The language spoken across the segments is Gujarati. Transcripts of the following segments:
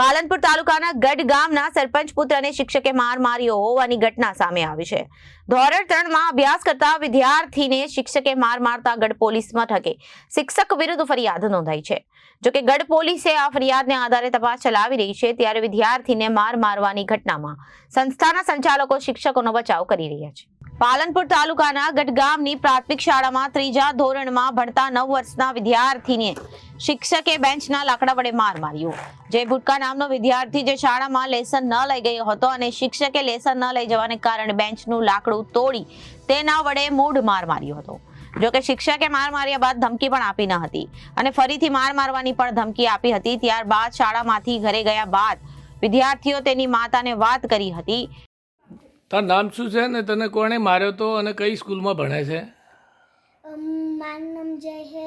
પાલનપુર તાલુકાના ગઢ ગામના સરપંચ પુત્રને શિક્ષકે માર માર્યો હોવાની ઘટના સામે આવી છે. ધોરણ ત્રણમાં અભ્યાસ કરતા વિદ્યાર્થીને શિક્ષકે માર મારતા ગઢ પોલીસ મથકે શિક્ષક વિરુદ્ધ ફરિયાદ નોંધાઈ છે. જોકે ગઢ પોલીસે આ ફરિયાદને આધારે તપાસ ચલાવી રહી છે, ત્યારે વિદ્યાર્થીને માર મારવાની ઘટનામાં સંસ્થાના સંચાલકો, શિક્ષકોનો બચાવ કરી રહ્યા છે. પાલનપુર તાલુકાના ગઢગામની પ્રાથમિક શાળામાં ત્રીજા ધોરણમાં ભણતા નવ વર્ષના વિદ્યાર્થીને શિક્ષકે બેન્ચના લાકડા વડે માર માર્યો. જે ભુટકા નામનો વિદ્યાર્થી જે શાળામાં લેસન ન લઈ ગયો હતો અને શિક્ષકે લેસન ન લઈ જવાને કારણે બેન્ચનું લાકડું તોડી તેના વડે મૂઢ માર માર્યો હતો. જોકે શિક્ષકે માર માર્યા બાદ ધમકી પણ આપી ન હતી અને ફરીથી માર મારવાની પણ ધમકી આપી હતી. ત્યારબાદ શાળામાંથી ઘરે ગયા બાદ વિદ્યાર્થીઓ તેની માતાને વાત કરી હતી. તાર નામ શું છે ને તને કોણે માર્યો તો અને કઈ સ્કૂલમાં ભણે છે? મારું નામ જય હે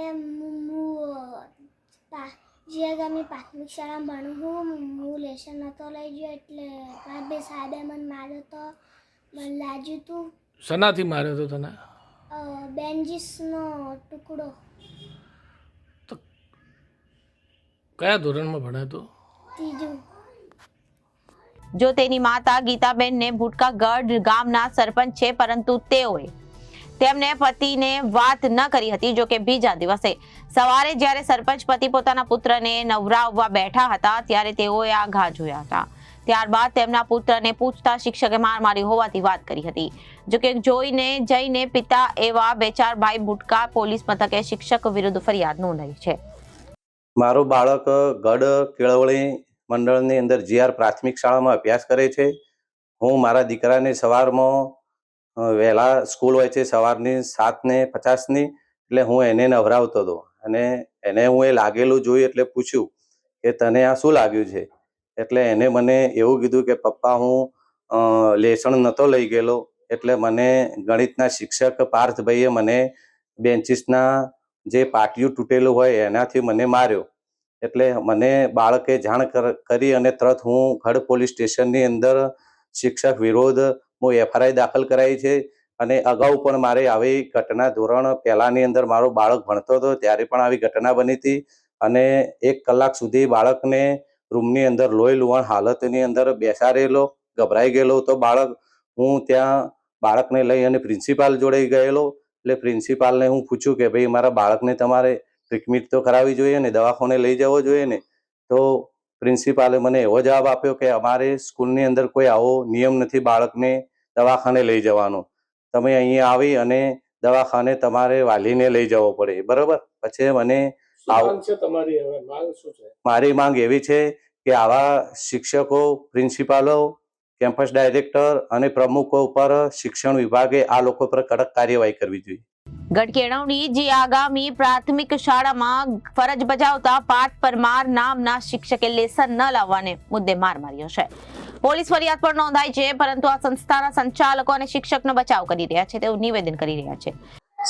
જે પા- પ્રાથમિક શાળામાં ભણું છું હું લેશન નહોતો લઈ ગયો એટલે બે સાહેબે મને માર્યો તો મને લાગ્યું હતું શનાથી માર્યો તો તને? બેન્જીસનો ટુકડો. તો કયા ધોરણમાં ભણે તું? ત્રીજું. જો તેની માતા ગીતાબેનને ભૂટકા ગઢ ગામના સરપંચ છે, પરંતુ તેઓએ તેમને પતિને વાત ન કરી હતી જોકે બીજા દિવસે સવારે જ્યારે સરપંચ પતિ પોતાના પુત્રને નવરાવવા બેઠા હતા, ત્યારે તેઓએ આ ઘા જોયા હતા. ત્યારબાદ તેમના પુત્રને પૂછતા શિક્ષકે માર મારી હોવાથી વાત કરી હતી. જોકે જોઈને જઈને પિતા એવા બે ચાર ભાઈ ભૂટકા પોલીસ મથકે શિક્ષક વિરુદ્ધ ફરિયાદ નોંધાઈ છે. મારું બાળક ગઢ કેળવણી મંડળની અંદર જીઆર પ્રાથમિક શાળામાં અભ્યાસ કરે છે. હું મારા દીકરાને સવારમાં વહેલા સ્કૂલ હોય છે સવારની સાતને પચાસની, એટલે હું એને નવરાવતો હતો. અને એને હું એ લાગેલું જોયું એટલે પૂછ્યું કે તને આ શું લાગ્યું છે? એટલે એને મને એવું કીધું કે પપ્પા હું લેસણ નહોતો લઈ ગયેલો, એટલે મને ગણિતના શિક્ષક પાર્થભાઈએ મને બેન્ચીસના જે પાટિયું તૂટેલું હોય એનાથી મને માર્યો. એટલે મને બાળકે જાણ કર- અને તરત હું ગઢ પોલીસ સ્ટેશનની અંદર શિક્ષક વિરોધ હું એફઆરઆઈ દાખલ કરાવી છે અને અગાઉ પણ મારે આવી ઘટના ધોરણ પહેલાની અંદર મારો બાળક ભણતો હતો ત્યારે પણ આવી ઘટના બની હતી અને એક કલાક સુધી બાળકને રૂમની અંદર લોહી લુહાણ હાલતની અંદર બેસાડેલો, ગભરાઈ ગયેલો તો બાળક. હું ત્યાં બાળકને લઈ અને પ્રિન્સિપાલ જોડે ગયેલો. એટલે પ્રિન્સિપાલને હું પૂછ્યું કે ભાઈ, મારા બાળકને તમારે ટ્રીટમેન્ટ તો કરાવવી જોઈએ ને દવાખાને લઈ જવો જોઈએ ને. તો પ્રિન્સિપાલે મને એવો જવાબ આપ્યો કે અમારે સ્કૂલની અંદર કોઈ આવો નિયમ નથી બાળકને દવાખાને લઈ જવાનો. તમે અહીંયા આવી અને દવાખાને તમારે વાલીને લઈ જવો પડે બરોબર? પછી મને મારી માંગ એવી છે કે આવા શિક્ષકો પ્રિન્સિપાલો કેમ્પસ ડાયરેક્ટર અને પ્રમુખો ઉપર શિક્ષણ વિભાગે આ લોકો પર કડક કાર્યવાહી કરવી જોઈએ. ગઢ કેળવણી જે આગામી પ્રાથમિક શાળામાં ફરજ બજાવતા પાર્થ પરમાર નામના શિક્ષકે લેસન ન લાવવાને મુદ્દે માર માર્યો છે. પોલીસ ફરિયાદ પણ નોંધાઈ છે, પરંતુ આ સંસ્થાના સંચાલકો અને શિક્ષકનો બચાવ કરી રહ્યા છે તેવું નિવેદન કરી રહ્યા છે.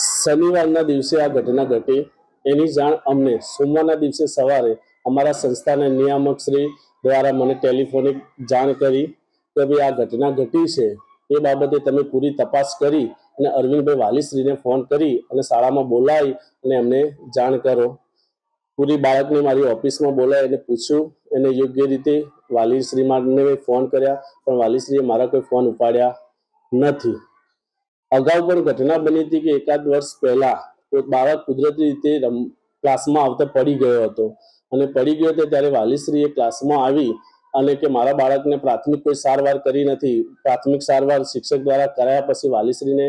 શનિવારના દિવસે આ ઘટના ઘટી. એની જાણ અમને સોમવારના દિવસે સવારે અમારા સંસ્થાના નિયામક શ્રી દ્વારા મને ટેલિફોનિક જાણ કરી કે ભાઈ આ ઘટના ઘટી છે. એ બાબતે તમે પૂરી તપાસ કરી. અને અરવિંદભાઈ વાલીશ્રીને ફોન કરી અને શાળામાં બોલાવી અને એમને જાણ કરો. પૂરી બાળકને મારી ઓફિસમાં બોલાવી અને પૂછ્યું. એને યોગ્ય રીતે વાલીશ્રી માટે ફોન કર્યા, પણ વાલીશ્રીએ મારા કોઈ ફોન ઉપાડ્યા નથી. અગાઉ પણ ઘટના બની હતી કે એકાદ વર્ષ પહેલા એક બાળક કુદરતી રીતે ક્લાસમાં આવતા પડી ગયો હતો. અને પડી ગયો હતો ત્યારે વાલીશ્રીએ ક્લાસમાં આવી અને કે મારા બાળકને પ્રાથમિક કોઈ સારવાર કરી નથી, પ્રાથમિક સારવાર શિક્ષક દ્વારા કરાયા પછી વાલીશ્રીને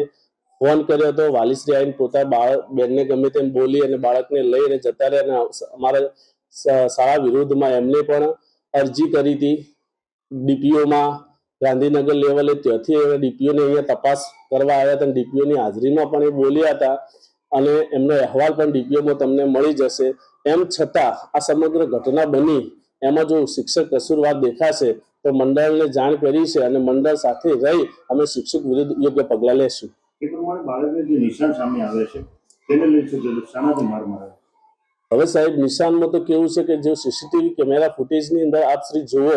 ફોન કર્યો હતો. વાલીશ્રી આવીને પોતા બાળક બેનને ગમે તેમ બોલી અને બાળકને લઈને જતા રહ્યા અને અમારા શાળા વિરુદ્ધમાં એમને પણ અરજી કરી હતી. ડીપીઓમાં ગાંધીનગર લેવલે ત્યાંથી ડીપીઓને અહીંયા તપાસ કરવા આવ્યા હતા ડીપીઓની હાજરીમાં પણ એ બોલ્યા હતા. અને એમનો અહેવાલ પણ ડીપીઓમાં તમને મળી જશે. એમ છતાં આ સમગ્ર ઘટના બની એમાં જો શિક્ષક કસૂરવાર દેખાશે તો મંડળને જાણ કરી છે અને મંડળ સાથે રહી અમે શિક્ષક વિરુદ્ધ યોગ્ય પગલાં લેશું. એ પ્રમાણે બાળકને જે નિશાન સામે આવે છે તેને લઈ શાનાથી માર મારે. હવે સાહેબ નિશાનમાં તો કેવું છે કે જો સીસીટીવી કેમેરા ફૂટેજની અંદર આપ શ્રી જુઓ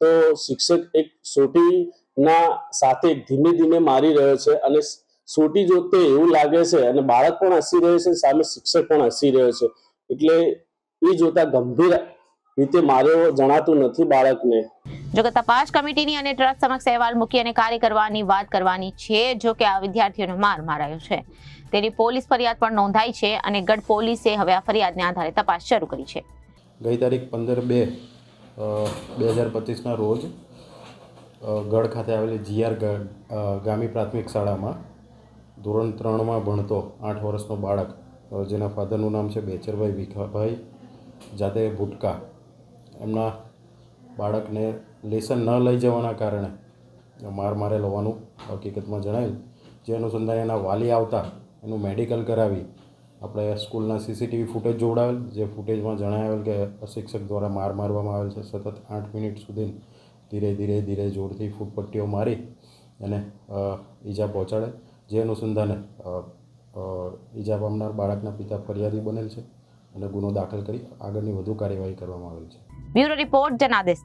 તો શિક્ષક એક સોટીના સાથે ધીમે ધીમે મારી રહ્યો છે અને સોટી જોતે એવું લાગે છે અને બાળક પણ હસી રહ્યો છે સામે શિક્ષક પણ હસી રહ્યો છે. એટલે એ જોતા ગંભીર રીતે માર્યો જણાતું નથી બાળકને. જો કે તપાસ કમિટીની અને ટ્રસ્ટ સમક્ષ અહેવાલ મૂકી અને કાર્ય કરવાની વાત કરવાની છે જો કે આ વિદ્યાર્થીઓનો માર મારાયો છે. તેની પોલીસ ફરિયાદ પણ નોંધાઈ છે અને ગઢ પોલીસે હવે આ ફરિયાદને આધારે તપાસ શરૂ કરી છે. ગઈ તારીખ પંદર બે બે હજાર પચીસના રોજ ગઢ ખાતે આવેલી જીઆર ગામી પ્રાથમિક શાળામાં ધોરણ ત્રણમાં ભણતો આઠ વર્ષનો બાળક જેના ફાધરનું નામ છે બેચરભાઈ વિખાભાઈ જાતે ભુટકા એમના બાળકને લેસન ન લઈ જવાના કારણે માર મારેલ હોવાનું હકીકતમાં જણાયું. જે અનુસંધાને એના વાલી આવતા એનું મેડિકલ કરાવી આપણે સ્કૂલના સીસીટીવી ફૂટેજ જોવડાવેલ, જે ફૂટેજમાં જણાવેલ કે શિક્ષક દ્વારા માર મારવામાં આવેલ છે. સતત આઠ મિનિટ સુધી ધીરે ધીરે ધીરે જોરથી ફૂટપટ્ટીઓ મારી અને ઈજા પહોંચાડે. જે અનુસંધાને ઈજા પામનાર બાળકના પિતા ફરિયાદી બનેલ છે અને ગુનો દાખલ કરી આગળની વધુ કાર્યવાહી કરવામાં આવેલ છે. Bureau report Janadesh